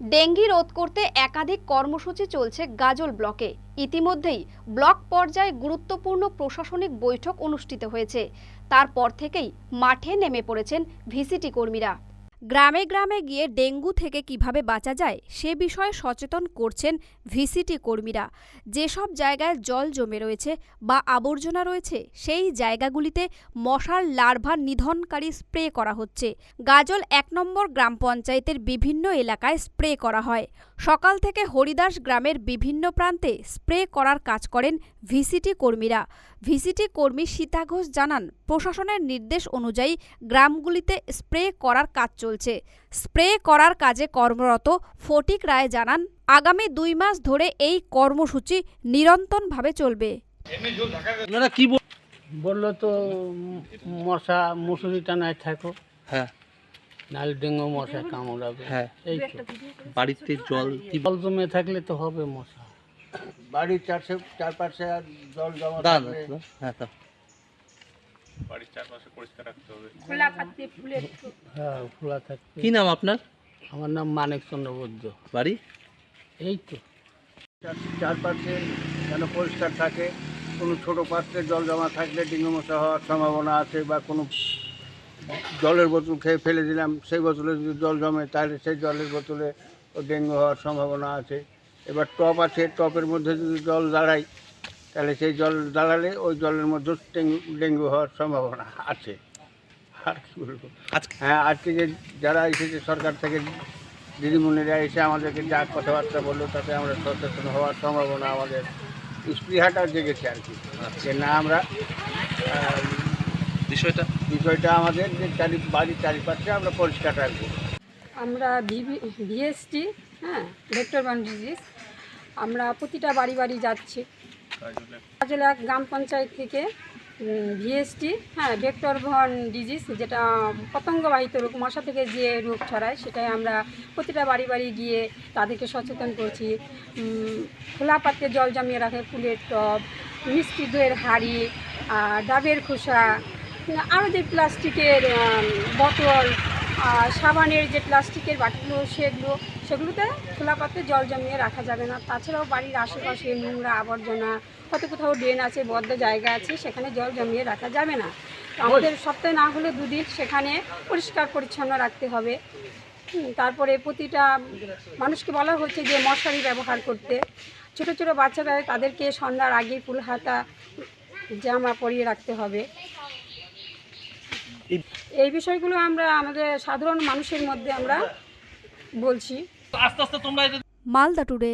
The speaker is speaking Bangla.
ডেঙ্গি রোধ করতে একাধিক কর্মসূচি চলছে গাজল ব্লকে। ইতিমধ্যেই ব্লক পর্যায়ে গুরুত্বপূর্ণ প্রশাসনিক বৈঠক অনুষ্ঠিত হয়েছে। তারপর থেকেই মাঠে নেমে পড়েছেন ভিসিটি কর্মীরা। গ্রামে গ্রামে গিয়ে ডেঙ্গু থেকে কীভাবে বাঁচা যায়, সে বিষয়ে সচেতন করছেন ভিসিটি কর্মীরা। যেসব জায়গায় জল জমে রয়েছে বা আবর্জনা রয়েছে, সেই জায়গাগুলিতে মশার লার্ভা নিধনকারী স্প্রে করা হচ্ছে। গাজল এক নম্বর গ্রাম পঞ্চায়েতের বিভিন্ন এলাকায় স্প্রে করা হয়। সকাল থেকে হরিদাস গ্রামের বিভিন্ন প্রান্তে স্প্রে করার কাজ করেন ভিসিটি কর্মীরা। ভিসিটি কর্মী সীতা ঘোষ জানান প্রশাসনের নির্দেশ অনুযায়ী গ্রামগুলিতে স্প্রে করার কাজ চলছে। স্প্রে করার কাজে কর্মরত ফটিক রায় জানান আগামী দুই মাস ধরে এই কর্মসূচি নিরন্তরভাবে চলবে। কি বল- বলল তো মশা মুসুরি টানায় থাকো। হ্যাঁ। নাহলে ডেঙ্গু মশা কামড়াবে। হ্যাঁ। এই বাড়িতে জল জল জমে থাকলে তো হবে মশা। বাড়ির চারশে চারপাশে আর জল জমা হ্যাঁ। হ্যাঁ খোলা কি নাম আপনার? আমার নাম মানিক চন্দ্র বৈদ্য। বাড়ি? এই তো। চারপাশে যেন পরিষ্কার থাকে। কোনো ছোট পাত্রে জল জমা থাকলে ডেঙ্গু মশা হওয়ার সম্ভাবনা আছে বা কোনো জলের বোতল খেয়ে ফেলে দিলাম সেই বোতলে যদি জল জমে তাহলে সেই জলের বোতলে ডেঙ্গু হওয়ার সম্ভাবনা আছে। এবার টপ আছে টপের মধ্যে যদি জল দাঁড়াই তাহলে সেই জল দাঁড়ালে ওই জলের মধ্যে ডেঙ্গু ডেঙ্গু হওয়ার সম্ভাবনা আছে। আর কি বলব? হ্যাঁ আজকে যে যারা এসেছে সরকার থেকে দিদিমণিরা এসে আমাদেরকে যা কথাবার্তা বলল তাতে আমরা সচেতন হওয়ার সম্ভাবনা আমাদের স্পৃহাটা জেগেছে আর কি। যে না আমরা বিষয়টা? বিষয়টা আমাদের যে চারি বাড়ির চারিপাশে আমরা পরিষ্কার রাখব। আমরা ভিএসটি হ্যাঁ ভেক্টর বান ডিজিজ আমরা প্রতিটা বাড়ি বাড়ি যাচ্ছি। কাজলা গ্রাম পঞ্চায়েত থেকে ভিএসটি হ্যাঁ ভেক্টর ভন ডিজিজ যেটা পতঙ্গবাহিত রোগ, মশা থেকে যে রোগ ছড়ায়, সেটাই আমরা প্রতিটা বাড়ি বাড়ি গিয়ে তাদেরকে সচেতন করছি। খোলা পাত্রে জল জমিয়ে রাখে, ফুলের টব, মিষ্টি দইয়ের হাঁড়ি ডাবের খোসা, আরও যে প্লাস্টিকের বোতল সাবানের যে প্লাস্টিকের বাটিগুলো সেগুলো সেগুলোতে খোলা পাত্রে জল জমিয়ে রাখা যাবে না। তাছাড়াও বাড়ির আশেপাশে নোংরা আবর্জনা কত কোথাও ড্রেন আছে বদ্ধ জায়গা আছে সেখানে জল জমিয়ে রাখা যাবে না। আমাদের সপ্তাহে না হলে দুদিন সেখানে পরিষ্কার পরিচ্ছন্ন রাখতে হবে। তারপরে প্রতিটা মানুষকে বলা হচ্ছে যে মশারি ব্যবহার করতে। ছোট ছোট বাচ্চারা তাদেরকে সন্ধ্যার আগে ফুল হাতা জামা পরিয়ে রাখতে হবে। এই বিষয়গুলো আমরা আমাদের সাধারণ মানুষের মধ্যে আমরা বলছি। আস্তে আস্তে তোমরা মালদা টুডে